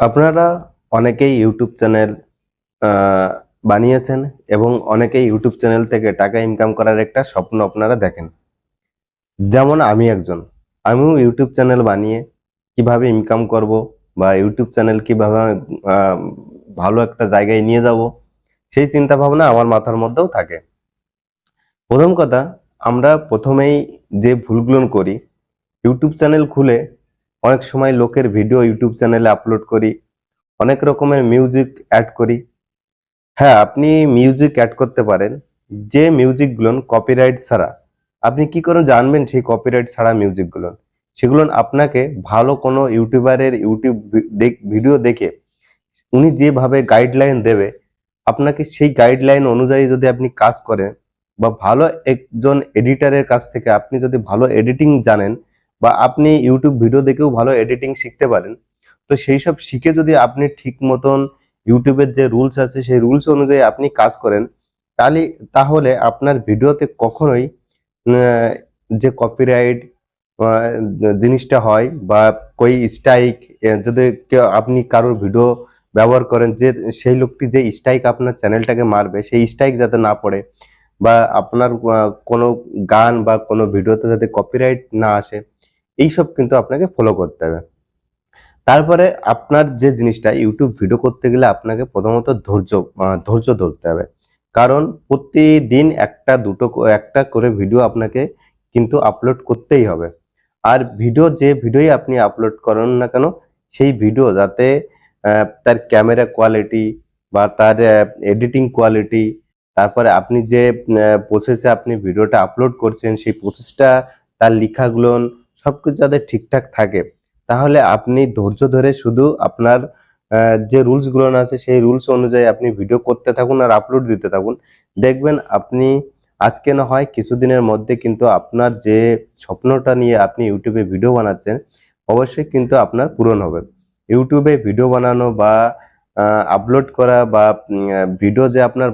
আপনারা অনেকেই YouTube channel বানিয়েছেন এবং অনেকেই ইউটিউব চ্যানেল থেকে টাকা ইনকাম করার একটা স্বপ্ন আপনারা দেখেন। যেমন আমি একজন। আমিও ইউটিউব চ্যানেল বানিয়ে কীভাবে ইনকাম করব বা ইউটিউব চ্যানেল কীভাবে ভালো একটা জায়গায় নিয়ে যাব, সেই চিন্তা ভাবনা আমার মাথার মধ্যেও থাকে। প্রথম কথা, আমরা প্রথমেই যে ভুলগুলো করি ইউটিউব চ্যানেল খুলে অনেক সময় লোকের ভিডিও ইউটিউব চ্যানেলে আপলোড করি, অনেক রকমের মিউজিক অ্যাড করি। হ্যাঁ আপনি মিউজিক অ্যাড করতে পারেন, যে মিউজিকগুলো কপিরাইট ছাড়া। আপনি কি করে জানবেন সেই কপিরাইট ছাড়া মিউজিকগুলো সেগুলো আপনাকে ভালো কোনো ইউটিউবারের ইউটিউব ভিডিও দেখে উনি যেভাবে গাইডলাইন দেবে, আপনাকে সেই গাইডলাইন অনুযায়ী যদি আপনি কাজ করেন বা ভালো একজন এডিটারের কাছ থেকে আপনি যদি ভালো এডিটিং জানেন বা আপনি ইউটিউব ভিডিও দেখেও ভালো এডিটিং শিখতে পারেন। তো সেই সব শিখে যদি আপনি ঠিক মতন ইউটিউবের যে রুলস আছে, সেই রুলস অনুযায়ী আপনি কাজ করেন, তাহলে তাহলে আপনার ভিডিওতে কখনোই যে কপিরাইট জিনিসটা হয় বা কই স্ট্রাইক যদি আপনি কারোর ভিডিও ব্যবহার করেন, যে, সেই লোকটি যে স্ট্রাইক আপনার চ্যানেলটাকে মারবে, সেই স্ট্রাইক যাতে না পড়ে বা আপনার কোনো গান বা কোনো ভিডিওতে যাতে কপিরাইট না আসে এইসব কিন্তু আপনাকে ফলো করতে হবে। তারপরে আপনার যে জিনিসটা ইউটিউব ভিডিও করতে গেলে আপনাকে প্রথমত ধৈর্য ধৈর্য ধরতে হবে। কারণ প্রতিদিন একটা দুটো একটা করে ভিডিও আপনাকে কিন্তু আপলোড করতেই হবে। আর ভিডিও যে ভিডিওই আপনি আপলোড করেন না কেন, সেই ভিডিও যাতে তার ক্যামেরা কোয়ালিটি বা তার এডিটিং কোয়ালিটি তারপরে আপনি যে প্রসেসে আপনি ভিডিওটা আপলোড করছেন, সেই প্রসেসটা তার লেখাগুলো সবকিছু যাতে ঠিকঠাক থাকে, তাহলে আপনি ধৈর্য ধরে শুধু আপনার যে রুলসগুলো আছে, সেই রুলস অনুযায়ী আপনি ভিডিও করতে থাকুন আর আপলোড দিতে থাকুন। দেখবেন আপনি, আজকে না হয় কিছুদিনের মধ্যে কিন্তু আপনার যে স্বপ্নটা নিয়ে আপনি ইউটিউবে ভিডিও বানাচ্ছেন, অবশ্যই কিন্তু আপনার পূরণ হবে। ইউটিউবে ভিডিও বানানো বা আপলোড করা বা ভিডিও যে আপনার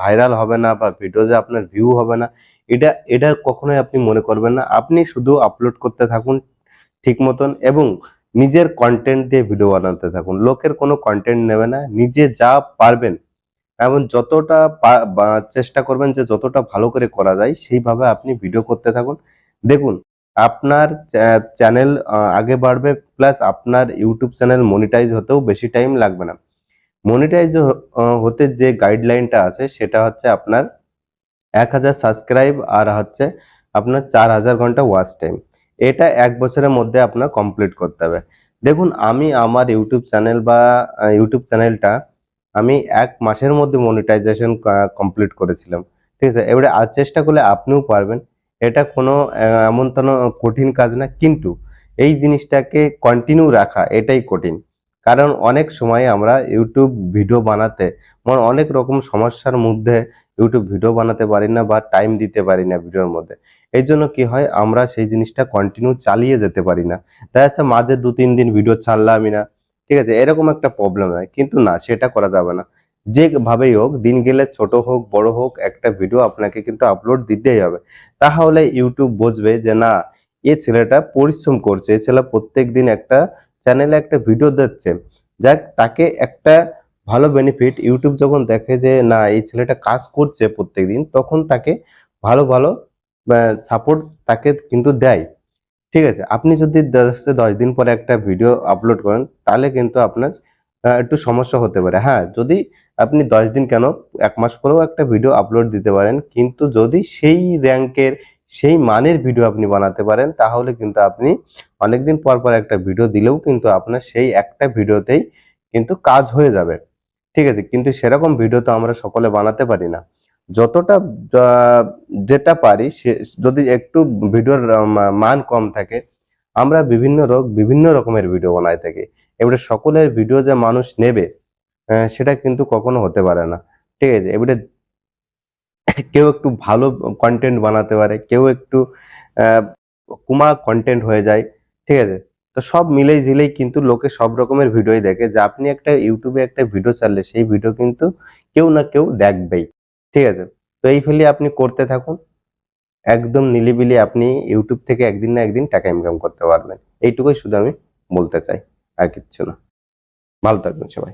ভাইরাল হবে না বা ভিডিও যে আপনার ভিউ হবে না এটা এটা কখনোই আপনি মনে করবেন না। আপনি শুধু আপলোড করতে থাকুন ঠিক মতন এবং নিজের কন্টেন্ট দিয়ে ভিডিও বানাতে থাকুন। লোকের কোনো কন্টেন্ট নেবে না, নিজে যা পারবেন এবং যতটা চেষ্টা করবেন যে যতটা ভালো করে করা যায়, সেইভাবে আপনি ভিডিও করতে থাকুন। দেখুন, আপনার চ্যানেল আগে বাড়বে প্লাস আপনার ইউটিউব চ্যানেল মনিটাইজ হতেও বেশি টাইম লাগবে না। মনিটাইজ হতে যে গাইডলাইনটা আছে, সেটা হচ্ছে আপনার এক হাজার সাবস্ক্রাইব আর হচ্ছে আপনার চার হাজার ঘণ্টা ওয়াচ টাইম এটা এক বছরের মধ্যে আপনার কমপ্লিট করতে হবে। দেখুন, আমি আমার ইউটিউব চ্যানেল বা ইউটিউব চ্যানেলটা আমি এক মাসের মধ্যে মনিটাইজেশন কমপ্লিট করেছিলাম। ঠিক আছে? এবারে আর চেষ্টা করলে আপনিও পারবেন। এটা কোনো এমন কঠিন কাজ না। কিন্তু এই জিনিসটাকে কন্টিনিউ রাখা, এটাই কঠিন। কারণ অনেক সময় আমরা ইউটিউব ভিডিও বানাতে মানে অনেক রকম সমস্যার মধ্যে ইউটিউব ভিডিও বানাতে পারি না বা টাইম দিতে পারি না ভিডিওর মধ্যে। এই জন্য কী হয়, আমরা সেই জিনিসটা কন্টিনিউ চালিয়ে যেতে পারি না। দেখা যাচ্ছে মাঝে দু তিন দিন ভিডিও ছাড়লামই না। ঠিক আছে, এরকম একটা প্রবলেম হয়। কিন্তু না, সেটা করা যাবে না। যেভাবেই হোক, দিন গেলে ছোট হোক, বড় হোক, একটা ভিডিও আপনাকে কিন্তু আপলোড দিতেই হবে। তাহলে ইউটিউব বুঝবে যে না, এ ছেলেটা পরিশ্রম করছে। এ ছেলে প্রত্যেক দিন একটা চ্যানেলে একটা ভিডিও দিচ্ছে। যাক, তাকে একটা ভালো বেনিফিট ইউটিউব যখন দেখে যে, না, এই ছেলেটা কাজ করছে প্রত্যেকদিন, তখন তাকে ভালো ভালো সাপোর্ট তাকে কিন্তু দেয়। ঠিক আছে, আপনি যদি দশ দিন পরে একটা ভিডিও আপলোড করেন, তাহলে কিন্তু আপনার একটু সমস্যা হতে পারে। হ্যাঁ যদি আপনি দশ দিন কেন, এক মাস পরেও একটা ভিডিও আপলোড দিতে পারেন, কিন্তু যদি সেই র্যাঙ্কের সেই মানের ভিডিও আপনি বানাতে পারেন, তাহলে কিন্তু আপনি অনেকদিন পর পর একটা ভিডিও দিলেও কিন্তু আপনার সেই একটা ভিডিওতেই কিন্তু কাজ হয়ে যাবে। ঠিক আছে? কিন্তু সেরকম ভিডিও তো আমরা সকলে বানাতে পারি না। যতটা যেটা পারি সে, যদি একটু ভিডিওর মান কম থাকে, আমরা বিভিন্ন রোগ, বিভিন্ন রকমের ভিডিও বানাই থাকি। এবারে সকলের ভিডিও যে মানুষ নেবে সেটা কিন্তু কখনো হতে পারে না। ঠিক আছে? এবারে কেউ একটু ভালো কন্টেন্ট বানাতে পারে, কেউ একটু কুমা কন্টেন্ট হয়ে যায়, ঠিক আছে? তো সব মিলেই ঝিলেই কিন্তু লোকে সব রকমের ভিডিওই দেখে যে আপনি একটা ইউটিউবে একটা ভিডিও ছাড়লে সেই ভিডিও কিন্তু কেউ না কেউ দেখবেই, ঠিক আছে? তো এই ফেলে আপনি করতে থাকুন, একদম নিলিবিলি আপনি ইউটিউব থেকে একদিন না একদিন টাকা ইনকাম করতে পারবেন, এইটুকুই শুধু আমি বলতে চাই, আর কিচ্ছু না। ভালো থাকবেন সবাই।